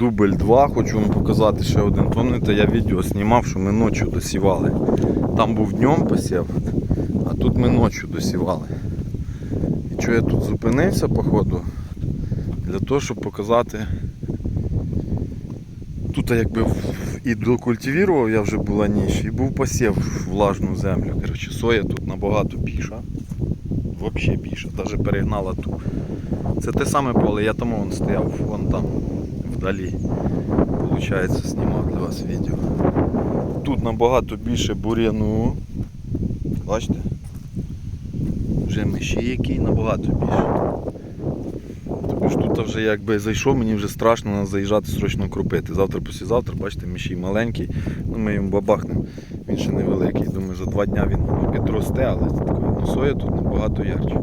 дубль 2, хочу вам показати ще один. Пам'ятаєте, я відео знімав, що ми ночі досівали. Там був днем посів, а тут ми ночі досівали. І що я тут зупинився, походу, для того, щоб показати. Тут якби і докультивірував я вже була ніч, і був посів влажну землю. Коротше, соя тут набагато більша. Взагалі більша, навіть перегнала ту. Це те саме поле, я тому вон стояв, вон там, вдалі. Получається, знімав для вас відео. Тут набагато більше бур'яну. Бачите? Вже миші який набагато більше. Тобто ж тут вже якби зайшов, мені вже страшно заїжджати срочно крупити. Завтра, післязавтра, бачите, мішій маленький, ну ми йому бабахнемо. Він ще невеликий. Думаю, за два дня він підросте, але це таке, ну, тут набагато ярче.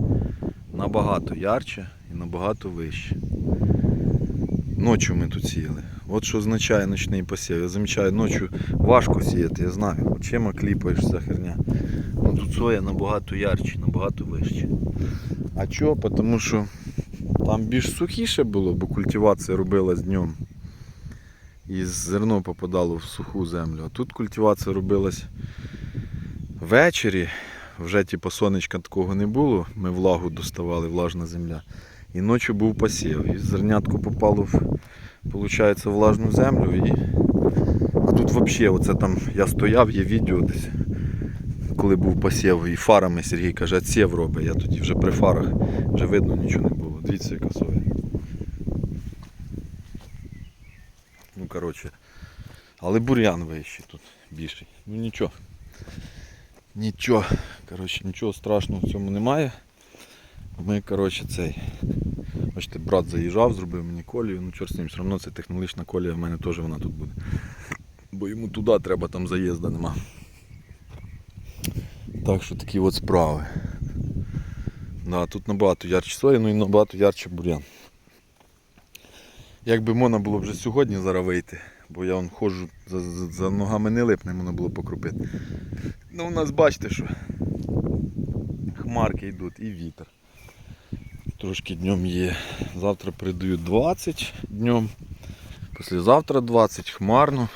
Набагато ярче і набагато вище. Ночі ми тут сіяли. От що означає ночний посів. Я замічаю, ночі важко сіяти, я знаю. Очима кліпаєш ця херня. Ну тут соя набагато ярче, набагато вище. А чого? Тому що там більш сухіше було, бо культивація робилась днем. І зерно попадало в суху землю. А тут культивація робилась ввечері. Вже типу, сонечка такого не було. Ми влагу доставали, влажна земля. І ночі був посів. І зернятко попало в виходить, влажну землю. І... А тут взагалі, оце там я стояв, є відео десь, коли був посів, і фарами Сергій каже, отсів робить. Я тоді вже при фарах вже видно нічого не було. Дивіться, яка соя. Ну, коротше. Але бур'ян вищий тут більший. Ну нічого. Нічого. Коротше, нічого страшного в цьому немає. Ми, коротше, цей. Бачите, брат заїжджав, зробив мені колію, ну чорт з ним, все одно це технологічна колія, в мене теж вона тут буде. Бо йому туди треба, там заїзду нема. Так що такі от справи. Да, тут набагато ярче соя, ну і набагато ярче бур'ян. Якби можна було вже сьогодні зараз вийти, бо я вон ходжу за, за, за ногами не липне, можна було покропити. Ну у нас бачите, що хмарки йдуть і вітер. Трошки днем є. Завтра придають 20 днем. Післязавтра 20, хмарно.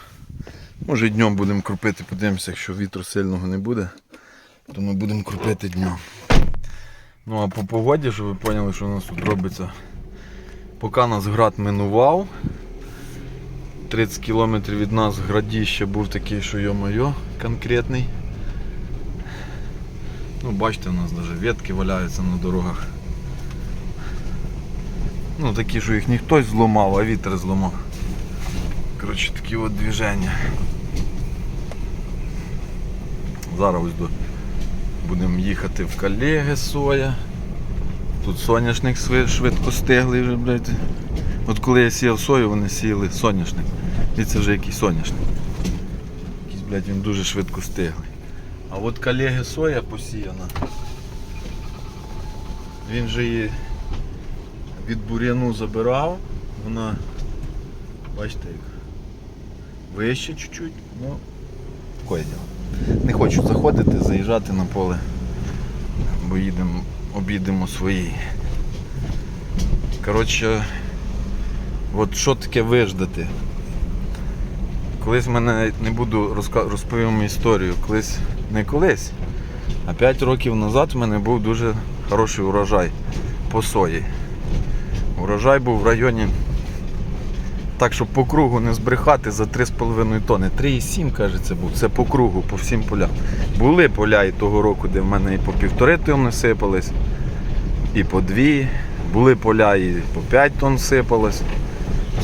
Може днем будемо крупити, подивимося, якщо вітру сильного не буде, то ми будемо крупити днем. Ну а по погоді, щоб ви поняли, що у нас тут робиться. Поки нас град минував. 30 кілометрів від нас градіще був такий, що йо-моє, конкретний. Ну, бачите, у нас навіть ветки валяються на дорогах. Ну, такі, що їх не хтось зламав, а вітер зламав. Коротше, такі от движення. Зараз ось до... будемо їхати в колеги соя. Тут соняшник швидко стиглий вже, блядь. От коли я сіяв сою, вони сіяли соняшник. І це вже якийсь соняшник. Якийсь, блядь, він дуже швидко стиглий. А от колеги соя посіяна. Він же її від бур'яну забирав. Вона, бачите, як вище чуть-чуть, ну, таке діло. Не хочу заходити, заїжджати на поле, бо їдемо, обійдемо свої. Коротше, от що таке виждати? Колись мене не буду розповім історію. Колись, не колись, а 5 років назад в мене був дуже хороший урожай по сої. Урожай був в районі, так щоб по кругу не збрехати за 3,5 тонни. 3,7 кажеться був. Це по кругу, по всім полям. Були поля і того року, де в мене і по півтори тонни сипались, і по дві. Були поля і по 5 тонн сипалось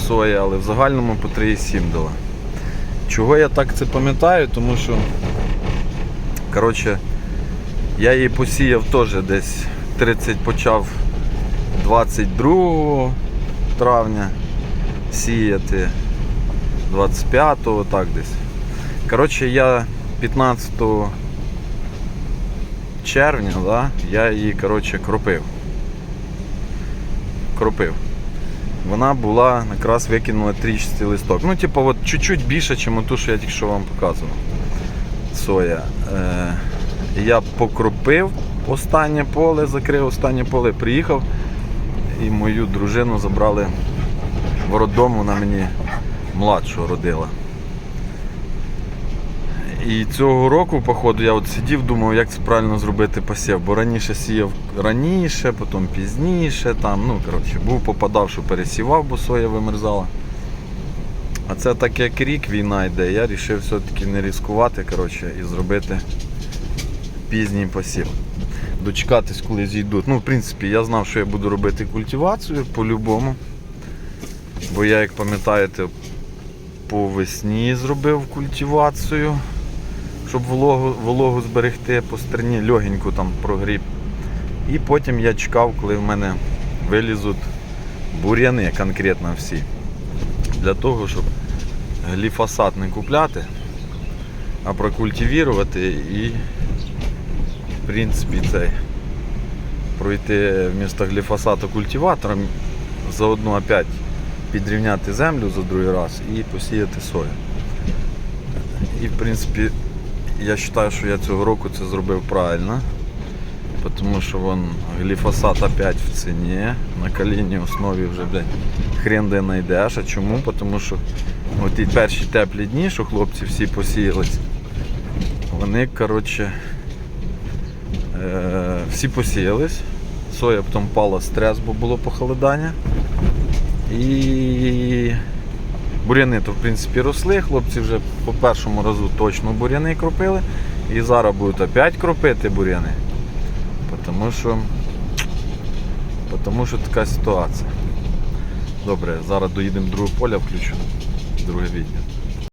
соя, але в загальному по 3,7 дала. Чого я так це пам'ятаю? Тому що коротше, я її посіяв теж десь 30 почав 22 травня сіяти, 25-го, так десь. Коротше, я 15 червня, да, я її коротше, кропив. Кропив. Вона була якраз викинула трічастий листок. Ну, типу, от чуть-чуть більше, ніж ту, що я тільки що вам показував. Соя. Е, я покропив останнє поле, закрив останнє поле, приїхав і мою дружину забрали в роддом вона мені младшого родила. І цього року, походу, я от сидів, думав, як це правильно зробити посів. Бо раніше сіяв раніше, потім пізніше. Там, ну, коротше, був попадав, що пересівав, бо соя вимерзала. А це так як рік війна йде, я вирішив все-таки не ризикувати коротше, і зробити пізній посів. Дочекатись, коли зійдуть. Ну, в принципі, я знав, що я буду робити культивацію по-любому. Бо я, як пам'ятаєте, по весні зробив культивацію, щоб вологу, вологу зберегти по стерні, легеньку там прогріб. І потім я чекав, коли в мене вилізуть бур'яни конкретно всі. Для того, щоб гліфосат не купляти, а прокультивірувати і в принципі цей пройти вмісто гліфосату культиватором, заодно опять підрівняти землю за другий раз і посіяти сою. І в принципі я вважаю, що я цього року це зробив правильно. Тому що вон гліфосат опять в ціні. На калійній основі вже блядь, хрен де знайдеш. А чому? Тому що ті перші теплі дні, що хлопці всі посіялись, вони, коротше, всі посіялись. Соя потім пала стрес, бо було похолодання. І буряни то в принципі росли. Хлопці вже по першому разу точно буряни кропили. І зараз будуть опять кропити буряни. Тому що, тому що така ситуація. Добре, зараз доїдемо до другого поля, включу друге відео.